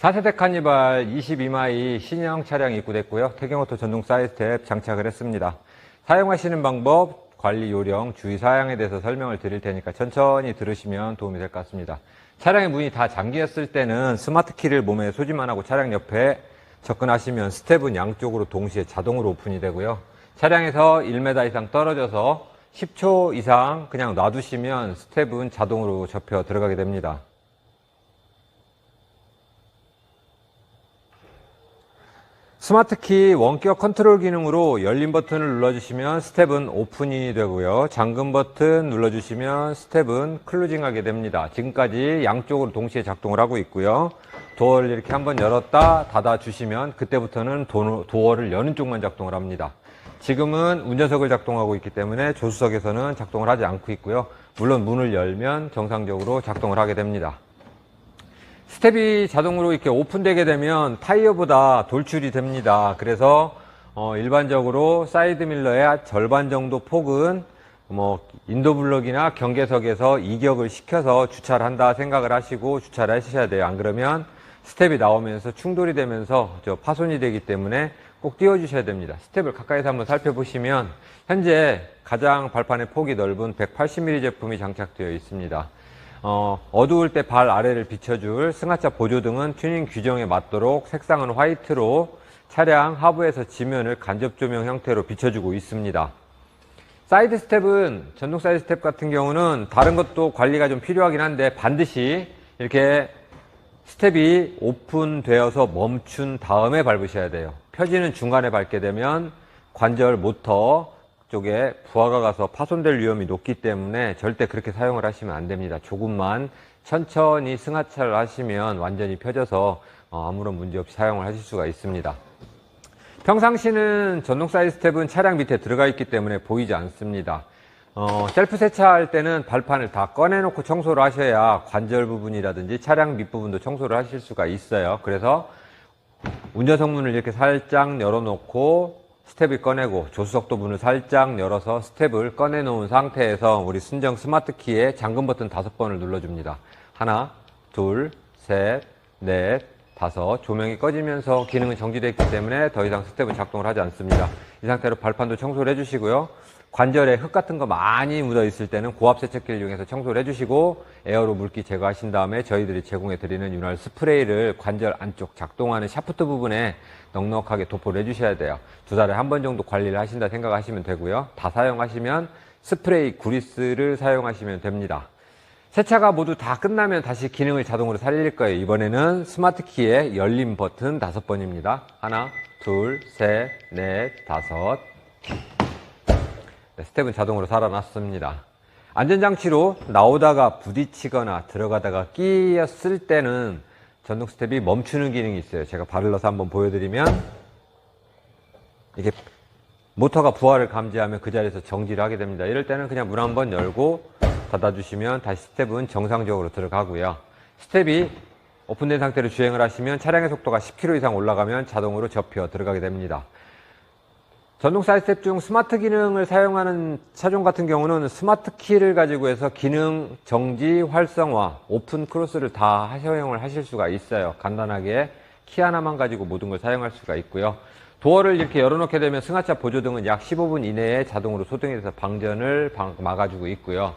4세대 카니발 22마이 신형 차량이 입고됐고요. 태경오토 전동 사이드스텝 장착을 했습니다. 사용하시는 방법, 관리 요령, 주의사항에 대해서 설명을 드릴 테니까 천천히 들으시면 도움이 될 것 같습니다. 차량의 문이 다 잠겼을 때는 스마트 키를 몸에 소지만 하고 차량 옆에 접근하시면 스텝은 양쪽으로 동시에 자동으로 오픈이 되고요. 차량에서 1m 이상 떨어져서 10초 이상 그냥 놔두시면 스텝은 자동으로 접혀 들어가게 됩니다. 스마트키 원격 컨트롤 기능으로 열린 버튼을 눌러주시면 스텝은 오픈이 되고요. 잠금 버튼 눌러주시면 스텝은 클로징하게 됩니다. 지금까지 양쪽으로 동시에 작동을 하고 있고요. 도어를 이렇게 한번 열었다 닫아 주시면 그때부터는 도, 도어를 여는 쪽만 작동을 합니다. 지금은 운전석을 작동하고 있기 때문에 조수석에서는 작동을 하지 않고 있고요. 물론 문을 열면 정상적으로 작동을 하게 됩니다. 스텝이 자동으로 이렇게 오픈되게 되면 타이어보다 돌출이 됩니다. 그래서 어, 일반적으로 사이드 밀러의 절반 정도 폭은 뭐 인도블럭이나 경계석에서 이격을 시켜서 주차를 한다 생각을 하시고 주차를 하셔야 돼요. 안 그러면 스텝이 나오면서 충돌이 되면서 저 파손이 되기 때문에 꼭 띄워주셔야 됩니다. 스텝을 가까이서 한번 살펴보시면 현재 가장 발판의 폭이 넓은 180mm 제품이 장착되어 있습니다. 어, 어두울 때 발 아래를 비춰줄 승하차 보조등은 튜닝 규정에 맞도록 색상은 화이트로 차량 하부에서 지면을 간접 조명 형태로 비춰주고 있습니다. 사이드 스텝은 전동 사이드 스텝 같은 경우는 다른 것도 관리가 좀 필요하긴 한데 반드시 이렇게 스텝이 오픈되어서 멈춘 다음에 밟으셔야 돼요. 펴지는 중간에 밟게 되면 관절 모터 쪽에 부하가 가서 파손될 위험이 높기 때문에 절대 그렇게 사용을 하시면 안 됩니다. 조금만 천천히 승하차를 하시면 완전히 펴져서 어, 아무런 문제 없이 사용을 하실 수가 있습니다. 평상시는 전동 사이드 스텝은 차량 밑에 들어가 있기 때문에 보이지 않습니다. 어, 셀프 세차할 때는 발판을 다 꺼내놓고 청소를 하셔야 관절 부분이라든지 차량 밑부분도 청소를 하실 수가 있어요. 그래서 운전석 문을 이렇게 살짝 열어놓고 스텝을 꺼내고 조수석도 문을 살짝 열어서 스텝을 꺼내놓은 상태에서 우리 순정 스마트 키에 잠금 버튼 다섯 번을 눌러줍니다. 하나, 둘, 셋, 넷, 다섯. 조명이 꺼지면서 기능은 정지되어 있기 때문에 더 이상 스텝은 작동을 하지 않습니다. 이 상태로 발판도 청소를 해주시고요. 관절에 흙 같은 거 많이 묻어 있을 때는 고압 세척기를 이용해서 청소를 해주시고 에어로 물기 제거하신 다음에 저희들이 제공해 드리는 윤활 스프레이를 관절 안쪽 작동하는 샤프트 부분에 넉넉하게 도포를 해주셔야 돼요. 두 달에 한 번 정도 관리를 하신다 생각하시면 되고요. 다 사용하시면 스프레이 구리스를 사용하시면 됩니다. 세차가 모두 다 끝나면 다시 기능을 자동으로 살릴 거예요. 이번에는 스마트 키의 열림 버튼 다섯 번입니다. 하나, 둘, 셋, 넷, 다섯. 네, 스텝은 자동으로 살아났습니다. 안전장치로 나오다가 부딪히거나 들어가다가 끼었을 때는 전동 스텝이 멈추는 기능이 있어요. 제가 발을 넣어서 한번 보여드리면 이게 모터가 부하를 감지하면 그 자리에서 정지를 하게 됩니다. 이럴 때는 그냥 문 한번 열고 닫아주시면 다시 스텝은 정상적으로 들어가고요. 스텝이 오픈된 상태로 주행을 하시면 차량의 속도가 10km 이상 올라가면 자동으로 접혀 들어가게 됩니다. 전동 사이드 스텝 중 스마트 기능을 사용하는 차종 같은 경우는 스마트 키를 가지고 해서 기능 정지, 활성화, 오픈 크로스를 다 사용을 하실 수가 있어요. 간단하게 키 하나만 가지고 모든 걸 사용할 수가 있고요. 도어를 이렇게 열어놓게 되면 승하차 보조등은 약 15분 이내에 자동으로 소등이 돼서 방전을 방- 막아주고 있고요.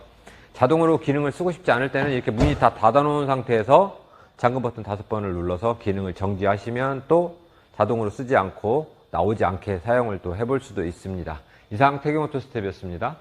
자동으로 기능을 쓰고 싶지 않을 때는 이렇게 문이 다 닫아놓은 상태에서 잠금 버튼 다섯 번을 눌러서 기능을 정지하시면 또 자동으로 쓰지 않고 나오지 않게 사용을 또 해볼 수도 있습니다. 이상 태경오토 스텝이었습니다.